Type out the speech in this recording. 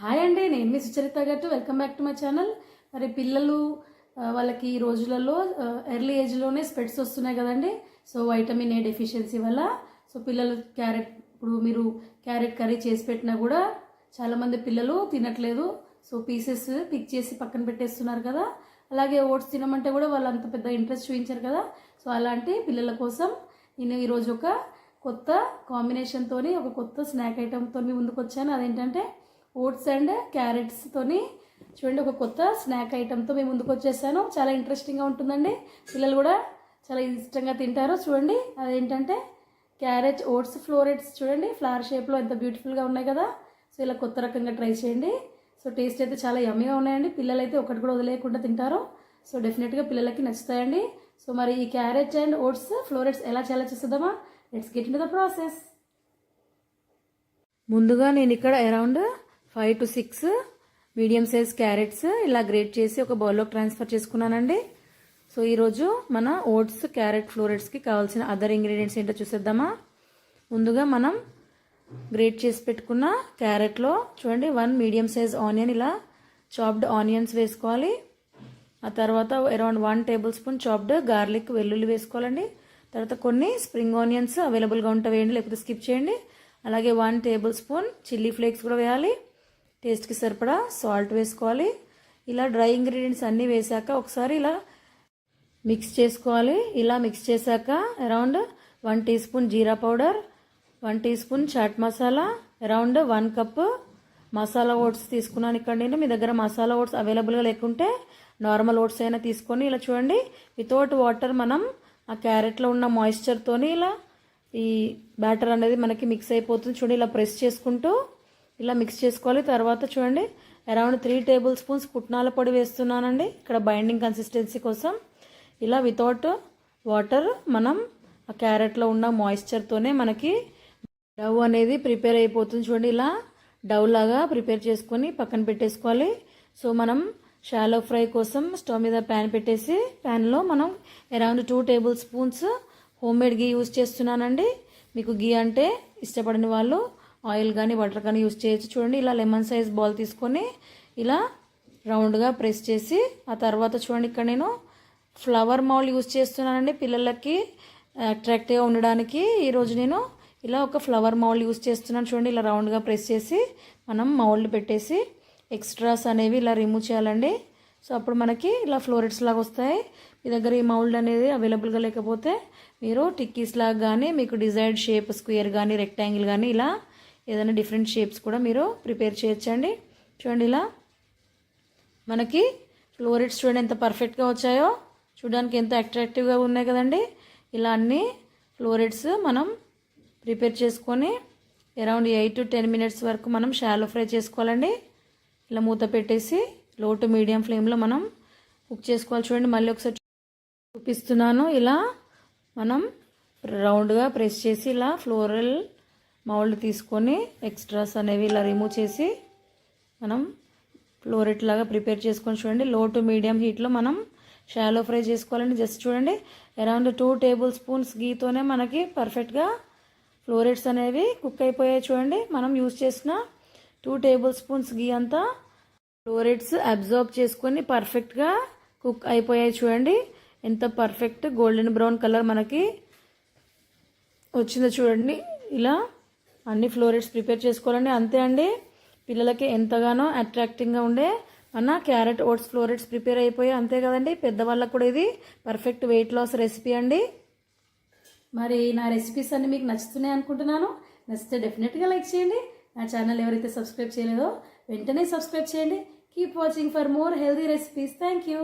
Hi అండి నేను మీ Sucharitha Gattu. Welcome back to my channel మరి పిల్లలు వాళ్ళకి ఈ రోజులలో ఎర్లీ ఏజ్లోనే స్పెట్స్ వస్తున్నాయి కదండి. సో వైటమిన్ ఏ డెఫిషియన్సీ వల్ల. సో పిల్లలు క్యారెట్ ఇప్పుడు మీరు క్యారెట్ కర్రీ చేసి పెట్టినా కూడా చాలామంది పిల్లలు తినట్లేదు. సో పీసెస్ పిక్ చేసి పక్కన పెట్టేస్తున్నారు కదా. అలాగే ఓట్స్ తినమంటే కూడా వాళ్ళు అంత పెద్ద ఇంట్రెస్ట్ చూపించారు కదా. సో అలాంటి పిల్లల కోసం నేను ఈరోజు ఒక కొత్త కాంబినేషన్తోని ఒక కొత్త స్నాక్ ఐటెంతో ముందుకు వచ్చాను. అదేంటంటే ఓట్స్ అండ్ క్యారెట్స్తోని చూడండి ఒక కొత్త స్నాక్ ఐటెంతో మేము ముందుకు వచ్చేసాను. చాలా ఇంట్రెస్టింగ్గా ఉంటుందండి. పిల్లలు కూడా చాలా ఇష్టంగా తింటారు. చూడండి అదేంటంటే క్యారెట్ ఓట్స్ ఫ్లోరెట్స్ చూడండి ఫ్లవర్ షేప్లో ఎంత బ్యూటిఫుల్గా ఉన్నాయి కదా. సో ఇలా కొత్త రకంగా ట్రై చేయండి. సో టేస్ట్ అయితే చాలా యమ్మీగా ఉన్నాయండి. పిల్లలు అయితే ఒకటి కూడా వదిలేయకుండా తింటారు. సో డెఫినెట్గా పిల్లలకి నచ్చుతాయండి. సో మరి ఈ క్యారెట్ అండ్ ఓట్స్ ఫ్లోరెట్స్ ఎలా చాలా చూద్దామా let's get in the process ముందుగా నేను ఇక్కడ around five to six medium size carrots ఇలా గ్రేట్ చేసి ఒక బౌల్లోకి ట్రాన్స్ఫర్ చేసుకున్నానండి. సో ఈరోజు మన ఓట్స్ క్యారెట్ ఫ్లోరెట్స్కి కావాల్సిన అదర్ ఇంగ్రీడియంట్స్ ఏంటో చూసేద్దామా? ముందుగా మనం గ్రేట్ చేసి పెట్టుకున్న క్యారెట్లో చూడండి వన్ మీడియం సైజ్ ఆనియన్ ఇలా చాప్డ్ ఆనియన్స్ వేసుకోవాలి. ఆ తర్వాత around one tablespoon chopped garlic వెల్లుల్లి వేసుకోవాలండి. తర్వాత కొన్ని స్ప్రింగ్ ఆనియన్స్ అవైలబుల్గా ఉంటాయి వేయండి లేకపోతే స్కిప్ చేయండి. అలాగే one tablespoon chilli flakes కూడా వేయాలి. టేస్ట్కి సరిపడా సాల్ట్ వేసుకోవాలి. ఇలా డ్రై ఇంగ్రీడియంట్స్ అన్నీ వేసాక ఒకసారి ఇలా మిక్స్ చేసుకోవాలి. ఇలా మిక్స్ చేశాక around one teaspoon jeera powder one teaspoon chaat masala around one cup masala oats తీసుకున్నాను ఇక్కడ నేను. మీ దగ్గర మసాలా ఓట్స్ అవైలబుల్గా లేకుంటే నార్మల్ ఓట్స్ అయినా తీసుకొని ఇలా చూడండి. వితౌట్ వాటర్ మనం ఆ క్యారెట్లో ఉన్న మాయిశ్చర్తోని ఇలా ఈ బ్యాటర్ అనేది మనకి మిక్స్ అయిపోతుంది. చూడండి ఇలా ప్రెస్ చేసుకుంటూ ఇలా మిక్స్ చేసుకోవాలి. తర్వాత చూడండి అరౌండ్ త్రీ టేబుల్ స్పూన్స్ పుట్నాల పొడి వేస్తున్నానండి. ఇక్కడ బైండింగ్ కన్సిస్టెన్సీ కోసం. ఇలా వితౌట్ వాటర్ మనం ఆ క్యారెట్లో ఉన్న మాయిశ్చర్తోనే మనకి డవ్ అనేది ప్రిపేర్ అయిపోతుంది చూడండి. ఇలా డవ్ లాగా ప్రిపేర్ చేసుకొని పక్కన పెట్టేసుకోవాలి. సో మనం షాలో ఫ్రై కోసం స్టవ్ మీద ప్యాన్ పెట్టేసి ప్యాన్లో మనం around two tablespoons homemade ghee use చేస్తున్నానండి. మీకు గీ అంటే ఇష్టపడని వాళ్ళు ఆయిల్ కానీ బటర్ కానీ యూజ్ చేయొచ్చు. చూడండి ఇలా లెమన్ సైజ్ బాల్ తీసుకొని ఇలా రౌండ్గా ప్రెస్ చేసి ఆ తర్వాత చూడండి ఇక్కడ నేను ఫ్లవర్ మౌల్ యూస్ చేస్తున్నానండి పిల్లలకి అట్రాక్టివ్గా ఉండడానికి. ఈరోజు నేను ఇలా ఒక ఫ్లవర్ మౌల్డ్ యూజ్ చేస్తున్నాను చూడండి ఇలా రౌండ్గా ప్రెస్ చేసి మనం మౌల్డ్ పెట్టేసి ఎక్స్ట్రాస్ అనేవి ఇలా రిమూవ్ చేయాలండి. సో అప్పుడు మనకి ఇలా ఫ్లోరెట్స్ లాగా వస్తాయి. మీ దగ్గర ఈ మౌల్డ్ అనేది అవైలబుల్గా లేకపోతే మీరు టిక్కీస్ లాగా కానీ మీకు డిజైర్డ్ షేప్ స్క్వేర్ కానీ రెక్టాంగిల్ కానీ ఇలా ఏదైనా డిఫరెంట్ షేప్స్ కూడా మీరు ప్రిపేర్ చేయొచ్చండి. చూడండి ఇలా. మనకి ఫ్లోరిడ్స్ చూడండి ఎంత పర్ఫెక్ట్గా వచ్చాయో. చూడడానికి ఎంత అట్రాక్టివ్గా ఉన్నాయి కదండి. ఇలా అన్ని ఫ్లోరిడ్స్ మనం ప్రిపేర్ చేసుకొని around eight to ten minutes వరకు మనం షాలో ఫ్రై చేసుకోవాలండి. ఇలా మూత పెట్టేసి లో టు మీడియం ఫ్లేమ్లో మనం కుక్ చేసుకోవాలి. చూడండి మళ్ళీ ఒకసారి చూపిస్తున్నాను. ఇలా మనం రౌండ్గా ప్రెస్ చేసి ఇలా ఫ్లోరల్ మౌల్డ్ తీసుకొని ఎక్స్ట్రాస్ అనేవి ఇలా రిమూవ్ చేసి మనం ఫ్లోరెట్ లాగా ప్రిపేర్ చేసుకొని చూడండి. లో టు మీడియం హీట్లో మనం షాలో ఫ్రై చేసుకోవాలండి. జస్ట్ చూడండి. అరౌండ్ టూ టేబుల్ స్పూన్స్ గీతోనే మనకి పర్ఫెక్ట్గా ఫ్లోరెట్స్ అనేవి కుక్ అయిపోయాయి చూడండి. మనం యూజ్ చేసిన టూ టేబుల్ స్పూన్స్ గీ అంతా ఫ్లోరెట్స్ అబ్జర్వ్ చేసుకొని పర్ఫెక్ట్గా కుక్ అయిపోయాయి చూడండి. ఎంత పర్ఫెక్ట్ గోల్డెన్ బ్రౌన్ కలర్ మనకి వచ్చిందో చూడండి. ఇలా అన్ని ఫ్లోరెట్స్ ప్రిపేర్ చేసుకోవాలండి. అంతే అండి. పిల్లలకి ఎంతగానో అట్రాక్టింగ్గా ఉండే మన క్యారెట్ ఓట్స్ ఫ్లోరెట్స్ ప్రిపేర్ అయిపోయి అంతే కదండి. పెద్దవాళ్ళకు కూడా ఇది పర్ఫెక్ట్ వెయిట్ లాస్ రెసిపీ అండి. మరి నా రెసిపీస్ అన్నీ మీకు నచ్చుతున్నాయి అనుకుంటున్నాను. నచ్చితే డెఫినెట్గా లైక్ చేయండి. నా ఛానల్ ఎవరైతే సబ్స్క్రైబ్ చేయలేదో వెంటనే సబ్స్క్రైబ్ చేయండి. Keep watching for more healthy recipes thank you